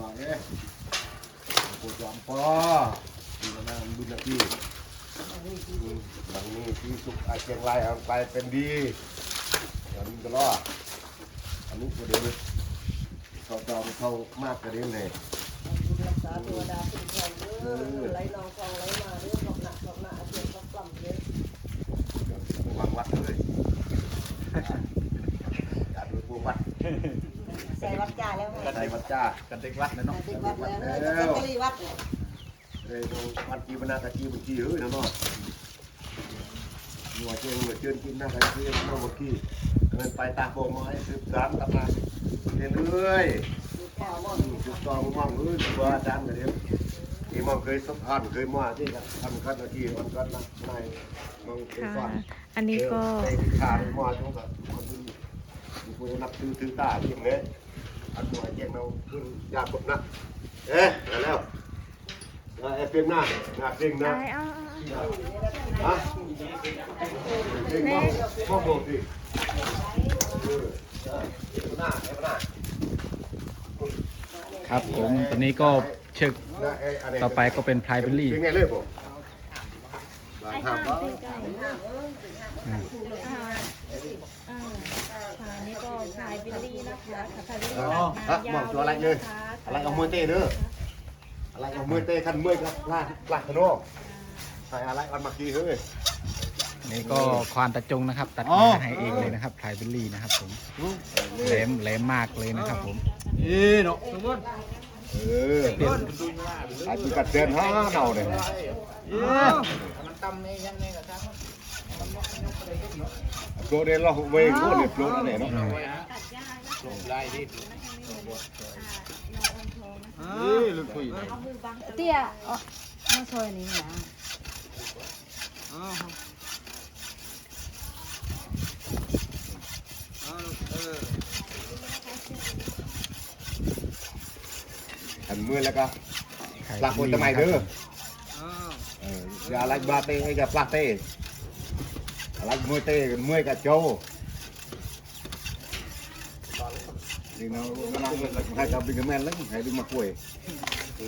รอเอ๊ะปวดหลังปอดีมานั่งบุญนาทีบางนี้ที่สุขอาเชียงรายเอาไปเป็นดีอันนี้ก็รอดอันนี้ประเด็นเขาจอมเขามากกระเด็นเลยรักษาเทวดาคุ้มครองเด้อไหลนองคลองไหลมาเด้ออบหนักขอบหนาเสียงขอบกล่ำเด้อวางวัดเลยจัดด้วยพวกวัด ใส่วัดจ่าแล้วไงใส่วัดจ้ากันเด็กวัดนะเนาะติดวัดแล้วเด้อจะเป็นกะลีวัดเนี่ยเอ้ยตรงวัดกีบนาตะกีบุกีเฮ้ยนะเนาะหัวเจียงหัวเจียนกินหน้ากันที่น้องบุกีเงินไปตาโบมไม้สืบสานตำนานเรื่อยดูข่าวว่าๆจุดตองมองเอ้ยตัวอาจารย์กันเดียวที่มองเคยสัมผัสเคยมาที่กันทำกันที่วันกันนะนายมองเป็นค่ะฟันอันนี้ก็เออขาดมาตรงกับ คนที่ผู้นับถือถือตาเพียงนี้อันหัวเจียงเราขึ้นยากกดนะเอ๊ะมาแล้วเอ้เพียงหน้าหน้าเพียงหน้าได้เอาเอาเอาฮะเพียงมองมองบอกดิเออเออเพียงหน้าเพียงหน้าครับผมตอนนี้ก็เชือกต่อไปก็เป็นไพลายเบลลี่ อ๋อฮะมองตัวอะไรเลย อะไรเอามือเตะเด้อ อะไรเอามือเตะขันมือกับลาดลาดขนมใส่อะไรอันมากี้เฮ้ย นี่ก็ควานตะจงนะครับ ตัดมาให้เองเลยนะครับพลายเบลลี่นะครับผมแหลมแหลมมากเลยนะครับผมเออไอ้ที่กัดเตือนห้าเนาเนี่ยโปรเดนเราเวงโคตรเนี่ยโปรเนี่ยเนาะ เตี้ยอ๋อไม่ช่วยนี่นะหันมือแล้วก็พลายปลาเบโคลนลี่ทำไมนะคเด้อรับเอออย่าอะไรบาเต้ให้กับปลาเต้อะไรมือเต้มือกับโจ นี่เนะให้กับบิ๊กแมนแล้วให้ดึงมาคุยเ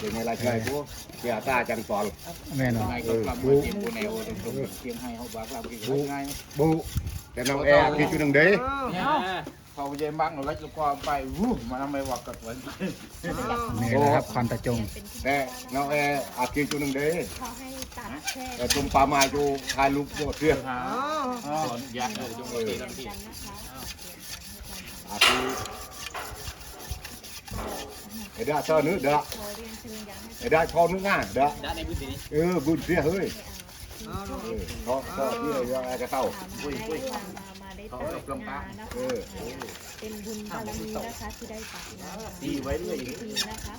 ดี๋ยวไงล่ะใช่พวกเสียตาจังปอลแม่นอนเออบูบูแต่น้องแอร์ที่จุดหนึ่งเด้เขาเย็นบ้างหนูแล้วก็ไปวู้มันทำไมวักกัดไว้นี่นะครับควานตะจงแต่น้องแอร์อาคีจุดหนึ่งเด้เขาให้ตัดแค่ต่ตุ่มปลาไม้จูถ่ายรูปโบเทียบอ๋อยักษ์เลยจงเออกันะคะอาคีเลย เจ้านื้อเด้อขอเรียนเชิญอยาเดี๋ยวทอนึกง่าเด้อด้านในพื้นที่นี้เออบุญเสียเฮ้ยเออทอทอที่ไอ้กระเต้ามาได้มามาได้ตัดงาเออเป็นบุญบารมีนะคะที่ได้ตัดงานดีไว้ด้วยทีนะคะ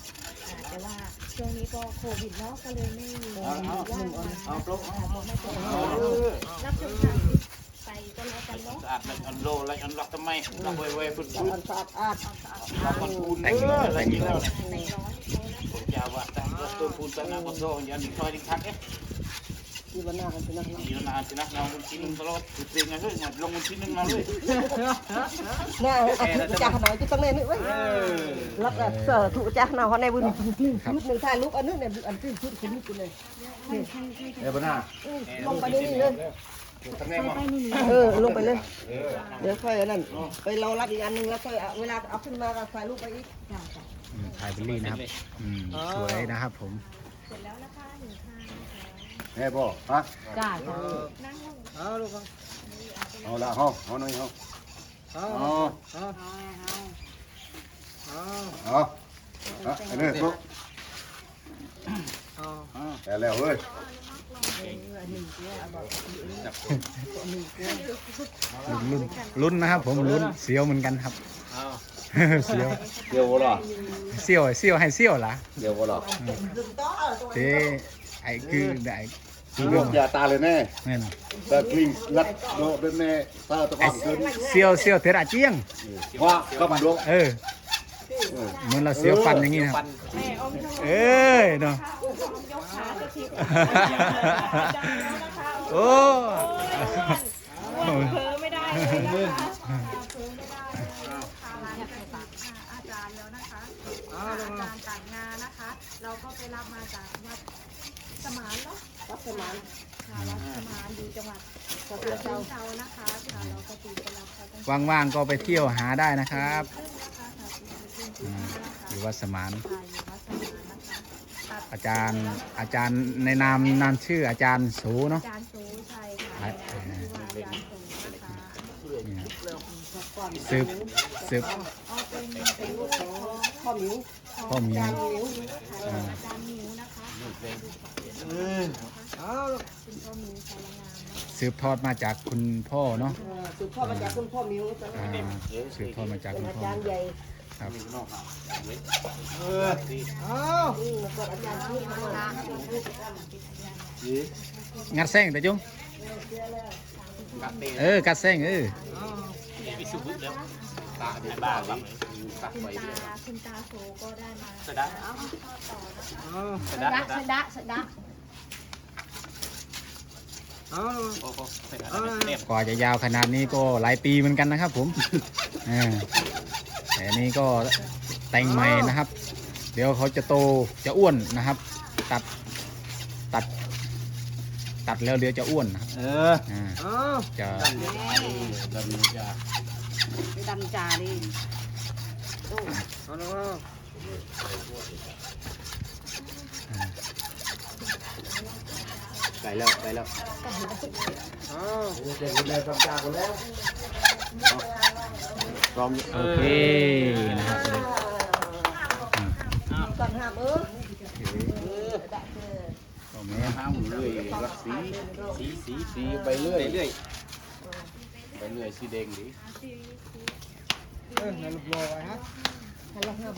แต่ว่าช่วงนี้ก็โควิดเนาะก็เลยไม่มีว่างมาไม่เป็นไรรับชมทาง ก็แล้วกันเนาะสะอาดเลยอันโลเลยอันล็อกทำไมล็อกไว้ไว้พื้นพื้นอันสะอาดอาดล็อกมันปูนเอออะไรกินแล้วในร้อนเขานะผมจะว่าแต่ก็ตัวปูนแต่น้ำมันโซ่ยันดิคอยดิคักเอ๊ะที่วันหน้ากันเป็นนักอยู่นานสินะเราบุญชิ้นนึงตลอดคือเตียงไงเฮ้ยลงบุญชิ้นนึงมาเลยหน้าอาทิตย์จ้าขนาดจะต้องเล่นนี่เว้ยรับแบบเสือถูกจ้าขนาดเขาในบุญชุดหนึ่งถ่ายรูปอันนึงเนี่ยอันที่ชุดคนนี้กูเลยเอ้ยบ้าน่าลงไปนี่เลยทำไงมั้ง เออลงไปเลย เดี๋ยวค่อยนั่นไปเรารับอีกอันนึงแล้วค่อยเวลาเอาขึ้นมาก็ถ่ายรูปไปอีกอืมพลายเบลลี่นะครับอืมสวยนะครับผมเสร็จแล้วนะคะหนึ่งทางนะคะแม่บอกฮะจ้านั่งลงเอาลูกเอาเอาละห้องเอาหน่อยห้องเอาเอาเอาเอาเอาเอาอันนี้ปุ๊บเอา แต่แล้วเฮ้ยลุ้นลุ้นนะครับ ผมลุ้นเสียวเหมือนกันครับเสียวเดียวบ่ล่ะเสียวเสียวให้เสียวล่ะเดียวบ่ล่ะเต้ไอ้คือไอ้คือเรื่องยาตาเลยแน่แม่นแต่กลิ้งลัดโดดเป็นแน่ตาตะกอนขึ้นเสียวเสียวเทระเจียงว่าก็มาดูเออ เหมือนเราเสียฟันอย่างนี้นะครับเอ้ยเนาะโอ้เว่ได้เลยนะคะเผลอไม่ได้เลยค่ะร้านเป็นฝอาจารย์แล้วนะคะอาจารย์ต่งงานนะคะ เราก็ไปรับมาจากวัดสมานเนาะวัดสมานวัดสมานอยู่จังหวัดฉะเชิงเทรานะคะว่างๆก็ไปเที่ยวหาได้นะครับ อืตีมห้าค่ะอยู่วัดสมานค่ะอยู่วัดสมานนะคะตัดอาจารย์อาจารย์ในนามนามชื่ออาจารย์สูเนาะอาจารย์สูชัยค่ะครับที่ว่าอาจารย์สูนะคะนี่ครับก่อนสืบสืบเอาเป็นเป็นลูกของพ่อหมิวพ่อหมิวอาจารย์หมิวค่ะอาจารย์หมิวนะคะเอาเป็นพ่อหมิวสารงามนะคะสืบทอดมาจากคุณพ่อเนาะเออสืบทอดมาจากคุณพ่อหมิวจะอ่าสืบทอดมาจากเป็นคุณอาพ่อจารย์ใหญ่ ครับเอาอืมแล้วก็อาจารย์ชื่อมางัดแซงแต่จุงเออกัดแซงเออคุณตาคุณตาโสก็ได้มาสดาเอาต่อนะคะสดะสดะสดะกว่าจะยาวขนาดนี้ก็หลายปีเหมือนกันนะครับผมอ่า แต่อันนี้ก็แต่งใหม่นะครับ เดี๋ยวเขาจะโตจะอ้วนนะครับ ตัดตัด ตัดแล้วเดี๋ยวจะอ้วนนะครับเอออ่าจะดำจ่าดิโอ้ไปแล้วไปแล้วเด็กคนแรกทำจากคนแล้ว พร้อมโอเคนะครับก่อนห้ามเออก็แม่ห้ามเรื่อยรักสีสีสีสีไปเรื่อยเรื่อยไปเรื่อยสีแดงดิ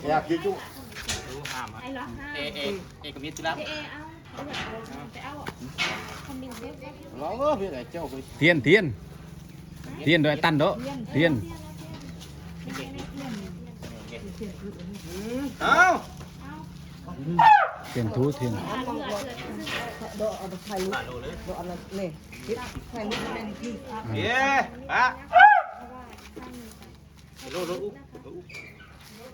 อยากกินจุไอ้เหรอฮะเอเอเอกมิตรรับเอเอาเอาไปเอาคอมมิวเตอร์ร้องเออพี่ไหนเจ้าไปเทียนเทียนเทียนโดยตั้นโดะเทียน เอาเทียนทูเทียนโดเอาไปถ่ายรูปโดเอาอะไรนี่ถ่ายรูปเป็นที่เย้ปะโลโลอุ๊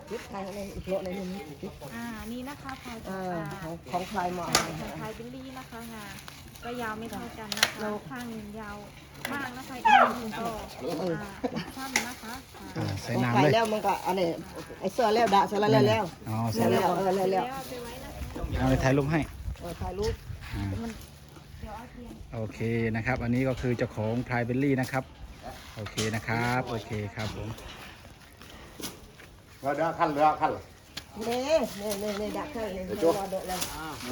คิดถ่ายอะไรอีกโลในนี้คิดอ่านี่นะคะพายเออของของใครมาะของพายเป็นลี่นะคะงา ก็ยาวไม่เท่ากันนะคะข้างหนึ่งยาวมากนะคะอีกข้างหนึ่งก็สั้นนะคะอ่าใส่ของน้ำใครเลย แล้วมันก็อันนี้ไอ้เสื้อแล้วด่าเสื้อแล้วแล้วอ๋อใส่แล้วแล้วเออแล้วแล้วไปไว้นะคะเอาไปถ่ายรูปให้เออถ่ายรูปอ่าเดี๋ยวเอาเทียน โอเคนะครับ อันนี้ก็คือเจ้าของพรายเบลลี่นะครับ โอเคนะครับ โอเคครับผมเราเดี๋ยวขั้นเรือขั้นเน่เน่เน่เน่ดักเธอเลยรอเดอะเลย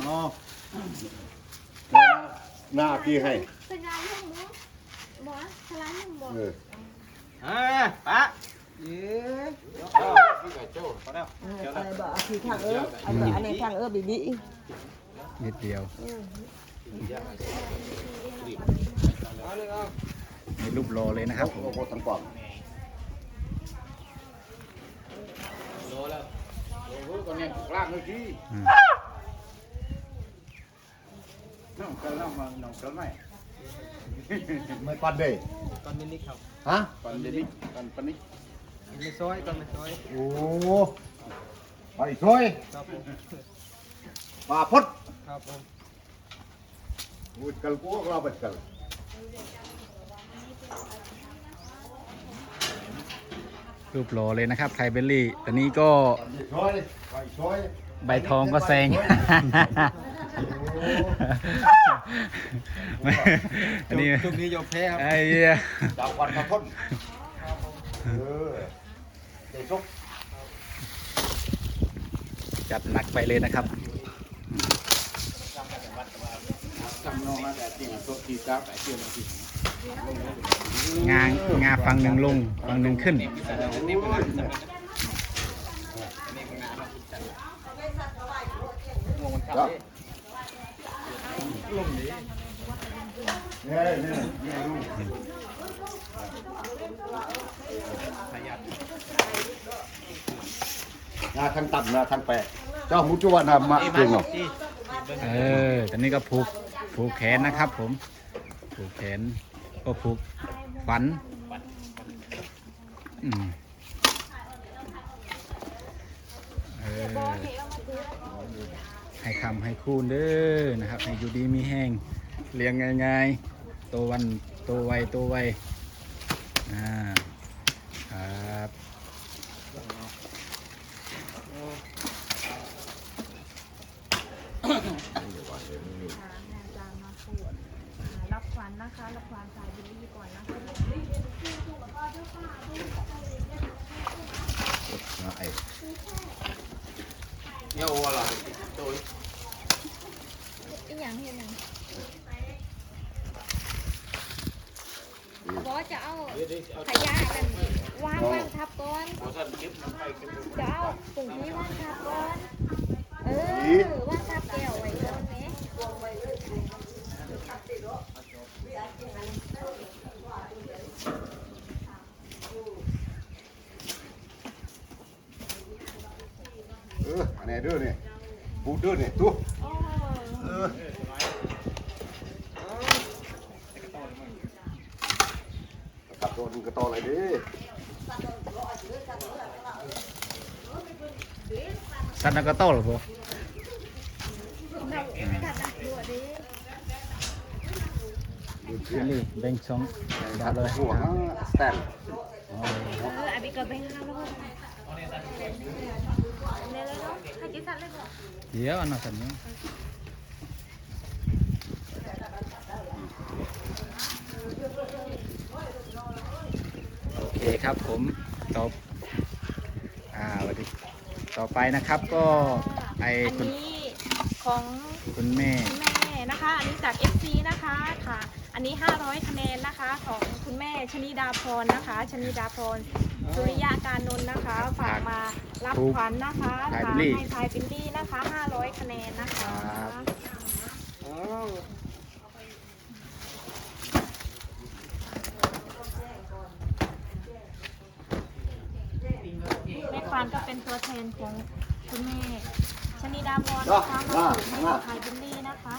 อ๋อ หน้าพี่ให้สัญญาณลูกหมูหมอสลายหนึ่งบอกเออเฮ้ยปะเอ๊ะพี่ไหนเจ้าพอแล้วอะไรบ่คือทางเอออันอันนี้ทางเออบีบีนิดเดียวมีรูปรอเลยนะครับผมโอ้โหทั้งกล่องโลแล้วโอ้โหตอนนี้ลากเลยที่ อืมน้องเกลน้องมาน้องเกลไหมไม่ปันเด้ตอนนี้ครับฮะตอนนี้ตอนปนิกไม่ซอยก่อนไม่ซอยโอ้ไปซอยครับผมป่าพดครับผมพูดกันกูก็เราไปกันรูปรอเลยนะครับพรายเบลลี่ตอนนี้ก็ไปซอยไปซอยใบทองก็แซง ไม่อันนี้ช่วงนี้ยอมแพ้ครับไอ้เหี้ยดาววันมาทนเออเด็กชกจัดหนักไปเลยนะครับจำน้องมาแต่จริงตัวทีจ้าแต่เชื่อมันทีงางงาฝั่งหนึ่งลงฝั่งหนึ่งขึ้นครับ นาทางต่ำนาทางแปะเจ้ามุจวานามาเก่งเหรอเออตอนนี้ก็ผูกผูกแขนนะครับ ผม ผูกแขน ก็ผูกฝันอืมเออให้คำให้คูณเด้อนะครับ ให้อยู่ดีมีแห้งเลี้ยงง่ายๆ โตวันโตไวโตไวอ่าครับค่ะแม่จางมาปวดอ่ารับขวัญนะคะรับขวัญสายบิลลี่ก่อนนะคะไอ้เยาว์อะไรโดยอีหยังเห็นหยังบอส จะเอาขยะกันวางวางทับก่อนจะเอาปุ่งนี้วางทับก่อนเออวางทับแก้วไว้ก่อนไหมเอออันนี้ด้อนี่ปูเด้อนี่ตัวโอ้เอ ขับโดนกระต่ออะไรดิสันนกระโต้หรอทบ่ำทัดดักดัวดิบิลลี่แบ่งช่องบาทเลยหัวสแตนอ๋อเอออันนี้ก็เป็นห้าร้อยเนี่ยเลยเนาะให้กินสัตว์เลยเหรอเดี๋ยวอันนั้นสันนี้ เคครับผมต่ออ่าสวัสดีต่อไปนะครับก็ไออันคุณนี้ของคุณแม่ คุณแม่นะคะ อันนี้จาก FC นะคะค่ะ อันนี้ 500 คะแนนนะคะ ของคุณแม่ชนิดาพรนะคะชนิดาพรสุริยาการนนท์นะคะ ฝากมารับขวัญนะคะพายค่ะบิลลี่ ให้พายบิลลี่นะคะ 500 คะแนนนะคะ ครับแม่ควานก็เป็นตัวแทนของคุณแม่ชนิดาพรนะคะมาส่งให้กับพายบิลลี่นะคะ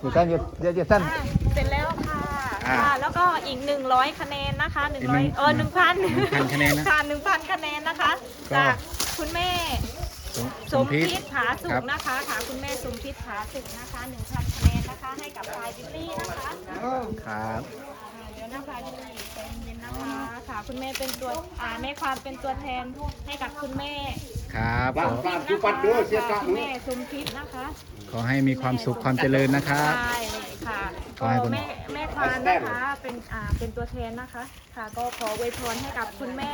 อยู่กันอยู่เดี๋ยวจะสั้น อะเสร็จแล้วค่ะอ่าค่ะ แล้วก็อีก 100 คะแนนนะคะอีกหนึ่ง100เออ1,000 1,000คะแนนนะค่ะ1,000 คะแนนนะคะ ก็ จากคุณแม่ สมสมพิษผาสุครักบ นะคะค่ะคุณแม่สมพิษผาสุกนะคะ1,000คะแนนนะคะ ให้กับพายบิลลี่นะคะ ครับอ่าเดี๋ยว นะพายบิลลี่ใจเย็นๆนะคะค่ะ คุณแม่เป็นตัวอ่าแม่ความเป็นตัวแทนให้กับคุณแม่ครับบ้าขนอบ้านจุปัดเด้อเสียกะค่ะคุณแม่สมพิษนะคะ ขอให้มีความสุขความเจริญนะครับ ใช่ค่ะ ขอให้คุณแม่แม่ควานนะคะเป็นอ่าเป็นตัวแทนนะคะ ค่ะก็ขออวยพรให้กับคุณแม่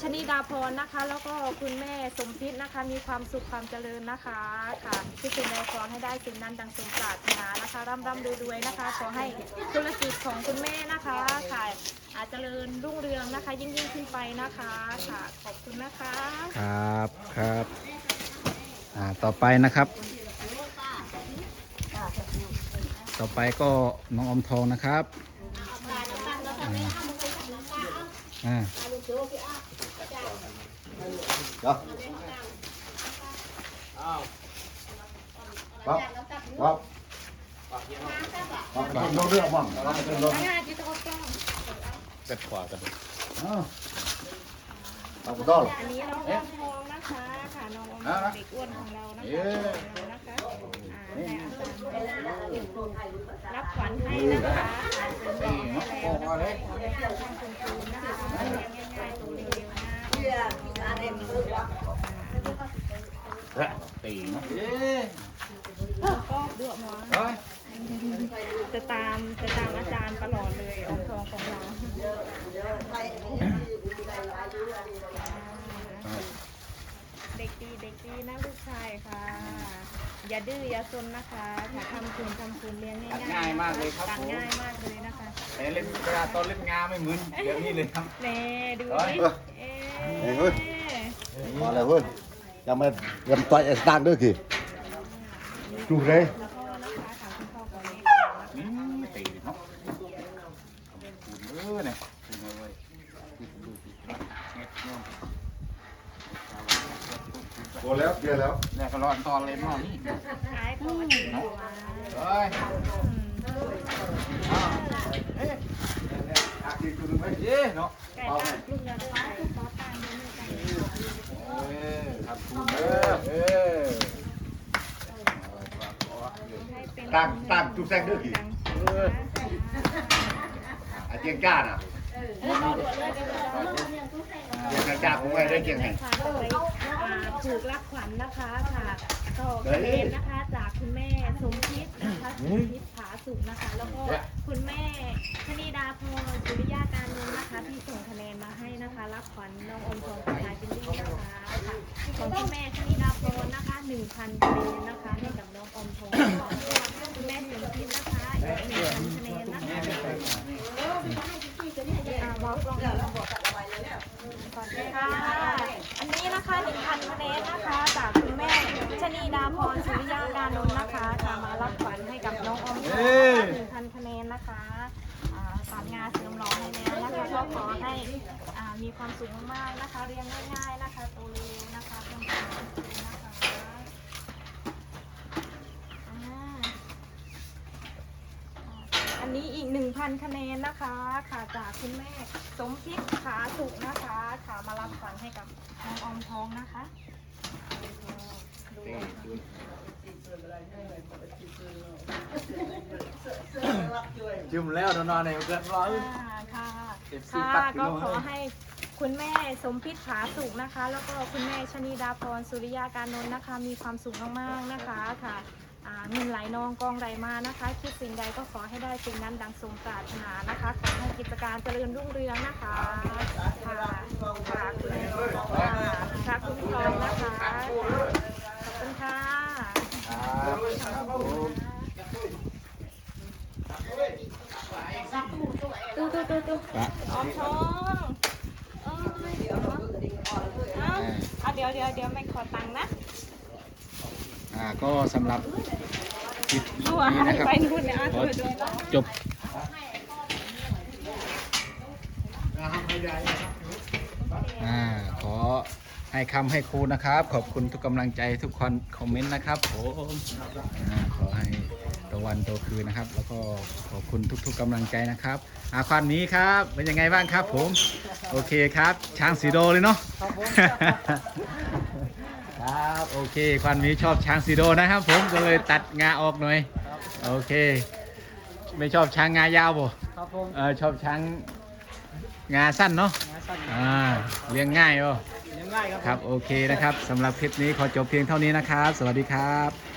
ชนิดาพรนะคะ แล้วก็คุณแม่สมพิษนะคะ มีความสุขความเจริญนะคะค่ะที่สิ่งใดขอให้ได้สิ่งนั้นดังสมปรารถนานะคะร่ำร่ำรวยๆนะคะ ขอให้ธุรกิจของคุณแม่นะคะค่ะอาจเจริญรุ่งเรืองนะคะ ยิ่งยิ่งขึ้นไปนะคะค่ะขอบคุณนะคะ ครับครับอ่าต่อไปนะครับ ต่อไปก็น้องอมทองนะครับอ่าเนาะปั๊บปั๊บปั๊บปั๊บลงเรือมั่งปั๊บลงเสร็จขวากันอ้าวปั๊บก็ต้องอันนี้น้องอมทองนะคะค่ะน้องอมเด็กอ้วนของเรานะคะ รับขวัญให้นะคะอ่นเป็นบอกให้แล้วนะคะขอให้ท่าเรียนง่ายๆตัวเร็วๆนะตีเนาะก็เดือดหัวจะตามจะตามอาจารย์ตลอดเลยอมทองของเราเด็กดีเด็กดีนะลูกชายค่ะ อย่าดื้ออย่าซนนะคะถ้าทำคุณทำคุณเรียนง่ายๆง่ายมากเลยครับตัดผม ง่ายมากเลยนะคะแต่เล่นเวลาตอนเล่นงาไม่เหมือนเดี๋ยวนี้เลยครับ เน่ดูเฮ้ยดิเอ๊ะมาเลยเว้ยจะมาเตรียมต่อยไอ้สตาร์ด้วยกี่ดูเลยแล้วก็นะคะถามคุณพ่อก่อนเลย อืมตีเนาะคูณเออเนี่ยคูณเอาไว้ดูสิเงี้ยเนาะโอ้แล้วเดี๋ยวแล้ว ลอดตอนเลยหม้อนี่เฮ้ยเย้เนาะเอาไเออครับอเออตักตักจุกแซงด้วยกี่อาเจียงก้าน่ะ เจียงจ้าผมไม่ได้เจียงไห้ค่ะก็เลยอ่าถูกรับขวัญนะคะค่ะก็คะแนนนะคะ จากคุณแม่สมพิษนะคะสมพิษผาสุกนะคะ แล้วก็คุณแม่ชนีดาพรสุริยาการนนท์นะคะที่ส่งคะแนนมาให้นะคะ รับขวัญน้องอมทองกลายเป็นดีนะคะค่ะของคุณแม่ชนีดาพรนะคะ1,000คะแนนนะคะให้กับน้องอมทองของคุณแม่สมพิษนะคะอีก1,000คะแนนนะคะ อ่าบอกลองบอกก่อนค่ะอันนี้นะคะ1,000คะแนนนะคะ จากคุณแม่ชนีดาพรสุริยาการนนท์นะคะค่ะมารับขวัญให้กับน้องออมทองนะคะ1,000คะแนนนะคะอ่าสารงานเสริมหล่อให้แล้วนะคะก็ขอให้อ่ามีความสุขมากๆนะคะ เรียนง่ายๆนะคะโตเร็วนะคะต้องการนะคะอ่า อันนี้ อีก1,000คะแนนนะคะค่ะจากคุณแม่สมพิษขาสุกนะคะค่ะมารับขวัญให้กับน้องออมทองนะคะดูจุ่มแล้วนอนในเกิดร้อยอ่าค่ะค่ะก็ขอให้คุณแม่สมพิษขาสุกนะคะ แล้วก็คุณแม่ชนีดาพรสุริยาการนนท์นะคะ มีความสุขมากๆนะคะค่ะ เงินไหลนองกองไหลมานะคะ คิดสิ่งใดก็ขอให้ได้สิ่งนั้นดังสมปรารถนานะคะ ขอให้กิจการเจริญรุ่งเรืองนะคะค่ะค่ะคุณค่ะค่ะคุณพรนะคะขอบคุณค่ะตู้ตู้ตู้ตู้ปะออมทองเอ้ยเดี๋ยวเอาเอาเดี๋ยวเดี๋ยวเดี๋ยวไม่ขอตังค์นะ อ่าก็ สำหรับคลิปดูนี้อาหารนะครับไปนู่นเนี่ยขอดูดูจบอ่าขอให้คำให้ครูนะครับ ขอบคุณทุกกำลังใจทุกคนคอมเมนต์นะครับผมอ่าขอให้ตะวันโตคืนนะครับ แล้วก็ขอบคุณทุก ๆกำลังใจนะครับอาความนี้ครับเป็นยังไงบ้างครับผม โอเคครับ ช้างสีโดเลยเนาะ ครับโอเคควันมีชอบช้างสีโดนะครับ ผมก็เลยตัดงาออกหน่อยโอเค ไม่ชอบช้างงายาวบ่ครับผมเออชอบช้างงาสั้นเนาะงาสั้นอ่าเลี้ยงง่ายบ่ยังง่ายครับครับโอเคนะครับสำหรับคลิปนี้ขอจบเพียงเท่านี้นะครับ สวัสดีครับ